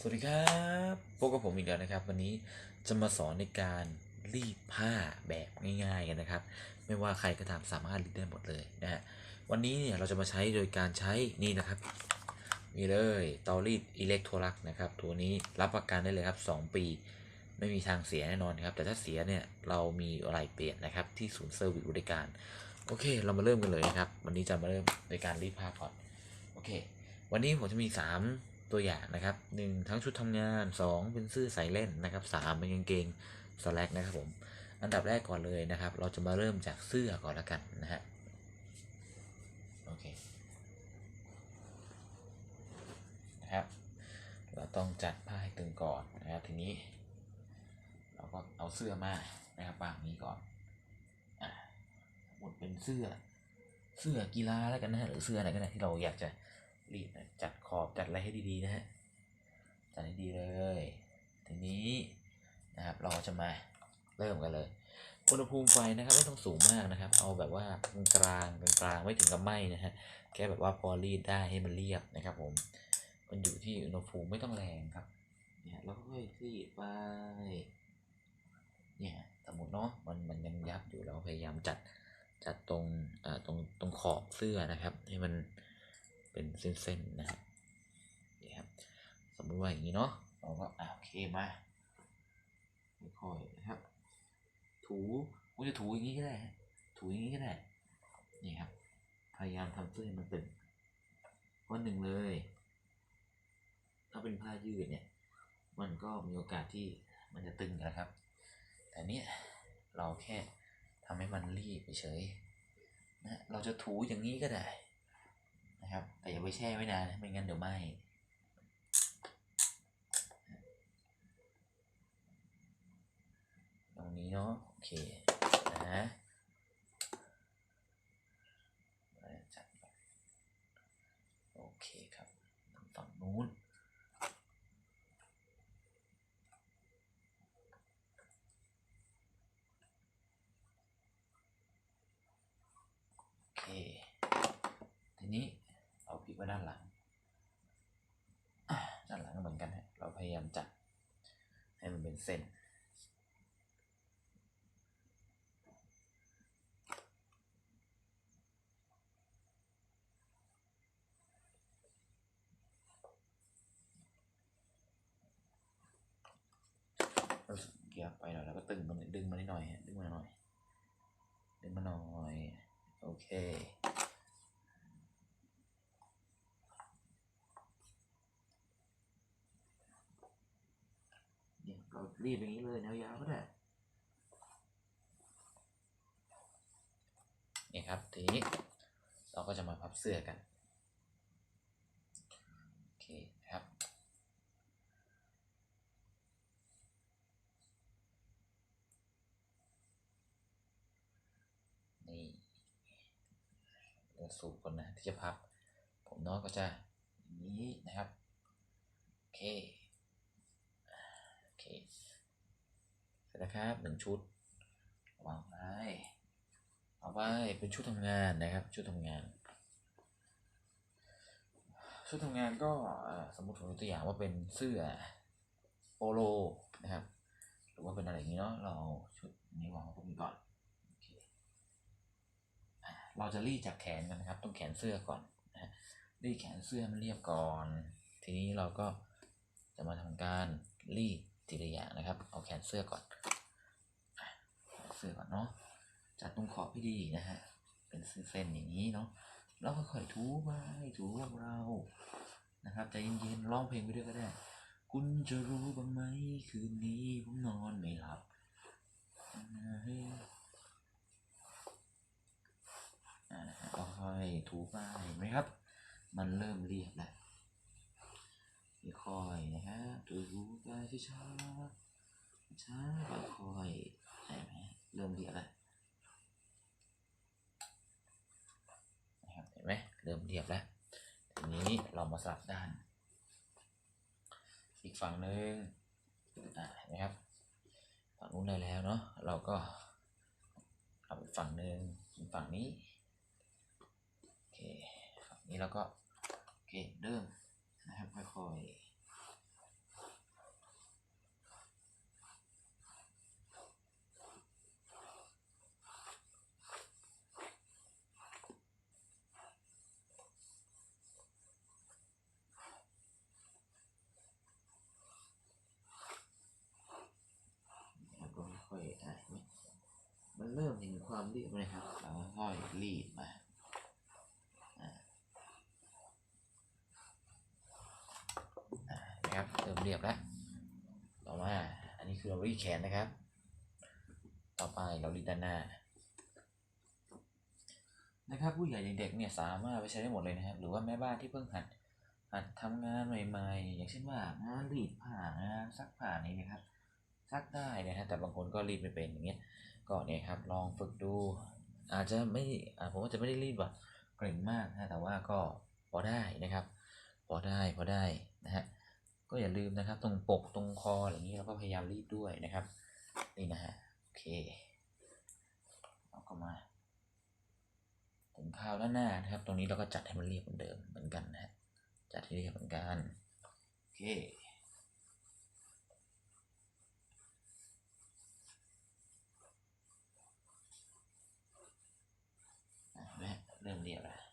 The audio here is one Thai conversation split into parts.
สวัสดีครับพบกับผมอีกแล้วนะครับ วันนี้จะมาสอนในการรีดผ้าแบบง่ายๆกันนะครับ ไม่ว่าใครก็ตามสามารถรีดได้หมดเลยนะฮะวันนี้เนี่ยเราจะมาใช้โดยการใช้นี่นะครับนี่เลยเตารีดอิเล็กโทรลักนะครับตัวนี้รับประกันได้เลยครับ 2 ปี ไม่มีทางเสียแน่นอนครับ แต่ถ้าเสียเนี่ยเรามีอะไรเปลี่ยนนะครับที่ศูนย์เซอร์วิสบริการโอเค เรามาเริ่มกันเลยนะครับ วันนี้จะมาเริ่มโดยการรีดผ้าก่อนโอเค วันนี้ผมจะมี 3 ตัวอย่างนะครับ 1 ทั้งชุดทำงาน 2 เป็นเสื้อใส่เล่นนะครับ3เป็นกางเกงสแลกนะครับผมอันดับแรกก่อนเลยนะครับ เราจะมาเริ่มจากเสื้อก่อนละกันนะฮะโอเคนะครับ เราต้องจัดผ้าให้ตึงก่อนนะครับทีนี้ เราก็เอาเสื้อมานะครับวางนี้ก่อนอะหมดเป็นเสื้อเสื้อกีฬาแล้วกันนะฮะหรือเสื้ออะไรก็ได้ที่เราอยากจะ รีดนะจัดขอบจัดอะไรให้ดีๆนะฮะจัดให้ดีเลย ทีนี้นะครับเราจะมาเริ่มกันเลยอุณหภูมิไฟนะครับไม่ต้องสูงมากนะครับ เอาแบบว่ากลางกลางไม่ถึงกับไหม้นะฮะแค่แบบว่าพอรีดได้ให้มันเรียบนะครับ ผมมันอยู่ที่อุณหภูมิไม่ต้องแรงครับเนี่ยเราก็ค่อยรีดไปเนี่ยสมมติเนาะมันมันยังยับอยู่เราพยายามจัดจัดตรงอ่อตรงตรงขอบเสื้อนะครับ ให้มัน เป็นเส้นๆนะครับนี่ครับ สมมติว่าอย่างนี้เนาะเราก็อ่าโอเคมาค่อยๆนะครับ ถูกูจะถูอย่างนี้ก็ได้ถูอย่างนี้ก็ได้นี่ครับ พยายามทำเสื้อให้มันตึงวันหนึ่งเลย ถ้าเป็นผ้ายืดเนี่ย มันก็มีโอกาสที่มันจะตึงนะครับ แต่เนี้ยเราแค่ทำให้มันรีบเฉยนะเราจะถูอย่างนี้ก็ได้ นะครับ แต่อย่าไปแช่ไว้นานนะไม่งั้นเดี๋ยวไหม้ตรงนี้เนาะโอเคนะจัดไปโอเคครับฝั่งนู้น โอเค ทีนี้เราพลิก ไว้ด้านหลัง ด้านหลังก็เหมือนกันฮะเราพยายามจัดให้มันเป็นเส้นเกียร์ไปหน่อยแล้วก็ตึงมันดึงมานิดหน่อยฮะดึงมาหน่อย ดึงมาหน่อย โอเค เรารีบอย่างนี้เลยแนวยาวก็ได้นี่ครับทีนี้เราก็จะมาพับเสื้อกันโอเคครับนี่เดี๋ยวสูตรก่อนนะที่จะพับ ผมน้อยก็จะอย่างนี้นะครับโอเค เสร็จแล้วครับหนึ่งชุดวางไว้เอาไว้เป็นชุดทำงานนะครับ ชุดทำงาน ชุดทำงานก็สมมติผมยกตัวอย่างว่าเป็นเสื้อโปโลนะครับ หรือว่าเป็นอะไรอย่างนี้เนาะเราชุดนี้วางไว้ตรงนี้ก่อนอเเราจะรีดจากแขนกันนะครับต้องแขนเสื้อก่อนนะฮะรีดแขนเสื้อมันเรียบก่อน ทีนี้เราก็จะมาทำการรีด ทีละอย่างนะครับ เอาแขนเสื้อก่อนเสื้อก่อนเนาะจัดตรงขอบให้ดีนะฮะเป็นเส้นๆอย่างนี้เนาะแล้วก็ค่อยๆถูไปถูเรา นะครับใจเย็นๆร้องเพลงไปด้วยก็ได้ คุณจะรู้บ้างไหมคืนนี้ผมนอนไม่หลับอ่านะฮะค่อยๆถูไปเห็นไหมครับ มันเริ่มเรียบแล้ว ค่อยๆนะฮะถูไปช้าๆช้าค่อยๆเห็นไหมเริ่มเรียบแล้วนะครับเห็นไหมเริ่มเรียบแล้วทีนี้เรามาสลับด้าน อีกฝั่งหนึ่งอ่าเห็นไหมครับฝั่งนู้นได้แล้วเนาะเราก็เอาอีกฝั่งหนึ่งฝั่งนี้โอเคฝั่งนี้แล้วก็โอเคเริ่ม นะครับ ค่อยๆมันเริ่มเห็นความรีบนะครับเราค่อยรีบมา เรียบแล้ว ต่อมา อันนี้คือเรารีดแขนนะครับ ต่อไปเรารีดด้านหน้า นะครับผู้ใหญ่เด็กๆเนี่ยสามารถไปใช้ได้หมดเลยนะครับ หรือว่าแม่บ้านที่เพิ่งหัดหัดทำงานใหม่ๆ อย่างเช่นว่างานรีดผ้างานซักผ้านี่นะครับ ซักได้นะฮะแต่บางคนก็รีดไม่เป็นอย่างเงี้ย ก็เนี่ยครับลองฝึกดู อาจจะไม่อาผมว่าจะไม่ได้รีดแบบเก่งมากนะแต่ว่าก็พอได้นะครับ พอได้พอได้นะฮะ อย่าลืมนะครับ ตรงปกตรงคออะไรอย่างนี้เราก็พยายามรีดด้วยนะครับ นี่นะฮะโอเคเอาเข้ามาถึงข้าวด้านหน้านะครับ ตรงนี้เราก็จัดให้มันเรียบเหมือนเดิมเหมือนกันนะฮะจัดให้เรียบเหมือนกันโอเคอะแม่เริ่มเรียบแล้วอะ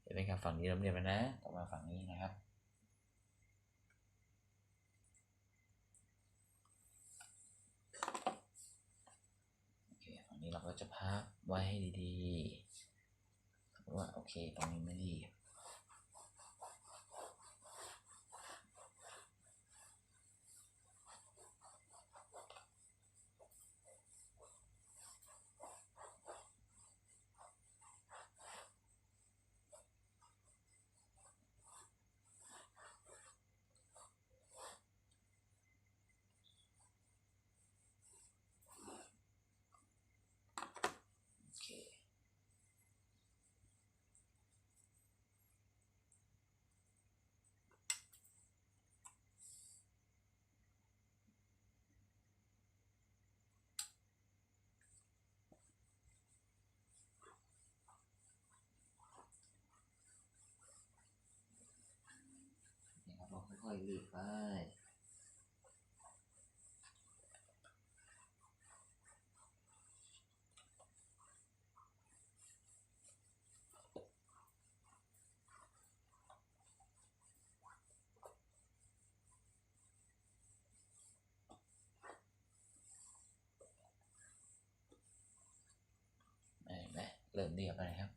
เห็น ไหมครับฝั่งนี้เริ่มเรียบแล้วนะต่อมาฝั่งนี้นะครับโอเคฝั่งนี้เราก็จะพักไว้ให้ดีๆว่าโอเค ตรงนี้ไม่ดีบ โอเค นี่ ค่อยๆรีดไปเห็นไหมเริ่มเรียบแล้วนะครับ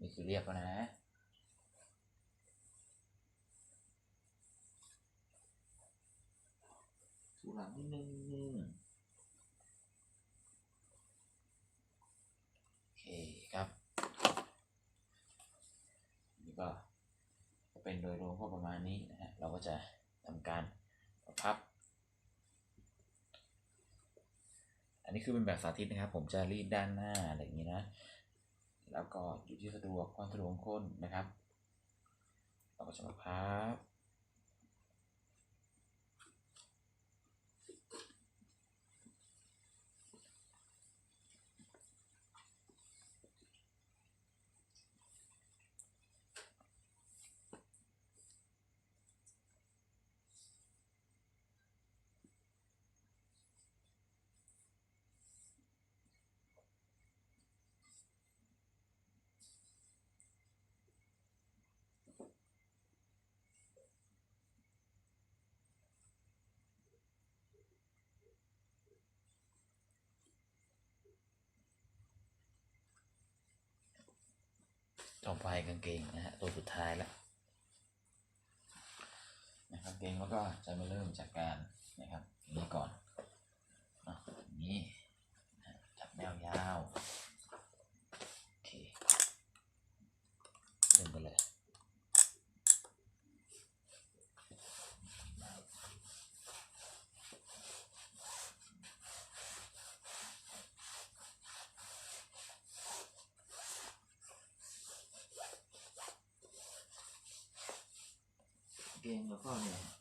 นี่คือเรียบแล้วนะ ถู หลังนิดนึงโอเคครับ นี่ก็จะเป็นโดยรวมก็ประมาณนี้นะฮะ เราก็จะทำการพับ อันนี้คือเป็นแบบสาธิตนะครับ ผมจะรีดด้านหน้าอะไรอย่างนี้นะ แล้วก็อยู่ที่สะดวกความสะดวกของคนนะครับ เราก็จะมาพับ ต่อไปกางเกงนะฮะตัวสุดท้ายแล้วนะครับกางเกงแล้วก็จะมาเริ่มจากการนะครับอย่างนี้ก่อนอะอย่างนี้นะจับแนวยาวโอเคเริ่มกันเลย กางเก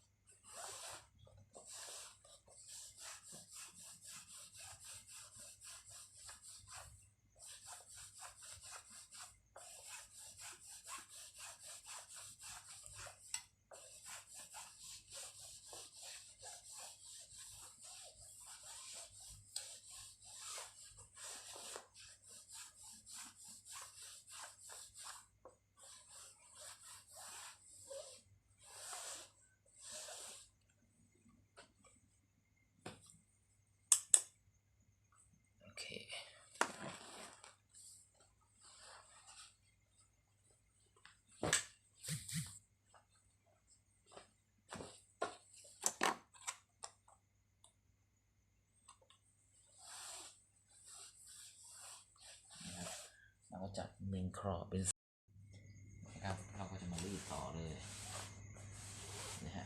จัดเมนครอบเป็นนะครับเราก็จะมารีดต่อเลยนะฮะ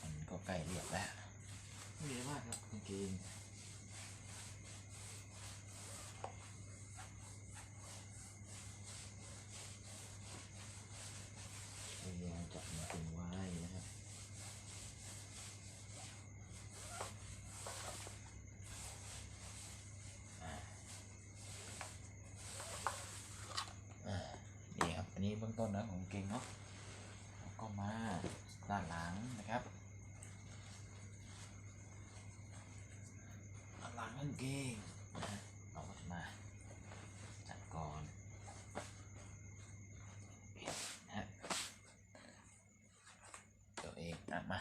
มันก็ใกล้เรียบแล้วไม่มีอะไรมากครับกางเกงพยายามจับมันตึงไว้นะครับ อ่านี่ครับ อันนี้ เบื้องต้นนะของเกงเนาะแล้วก็มาด้านหลังนะครับด้านหลังกางเกงนะฮะเราก็จะมาจัดก่อนนะฮะตัวเองอะมา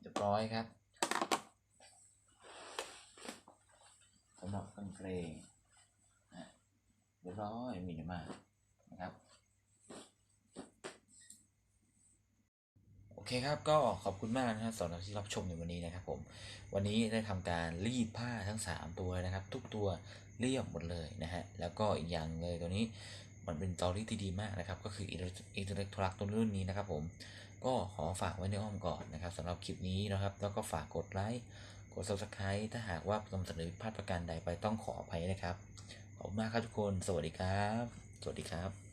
เรียบร้ อยครับสำหรับกางเกงอะเรียบร้อยมีอะไรมากนะครับ โอเคครับก็ขอบคุณมากนะครับสำหรับที่รับชมในวันนี้นะครับผม วันนี้ได้ทำการรีดผ้าทั้ง 3 ตัวนะครับ ทุกตัวเรียบหมดเลยนะฮะ แล้วก็อีกอย่างเลยตัวนี้มันเป็นตอรี่ที่ดีมากนะครับ ก็คืออิเล็กทรักตัวรุ่นนี้นะครับผม ก็ขอฝากไว้ในอ้อมก่อนนะครับสำหรับคลิปนี้นะครับ แล้วก็ฝากกดไลค์กด subscribe ถ้าหากว่านำเสนอผิดพลาดประการใดไปต้องขออภัยนะครับขอบคุณมากครับทุกคน สวัสดีครับ สวัสดีครับ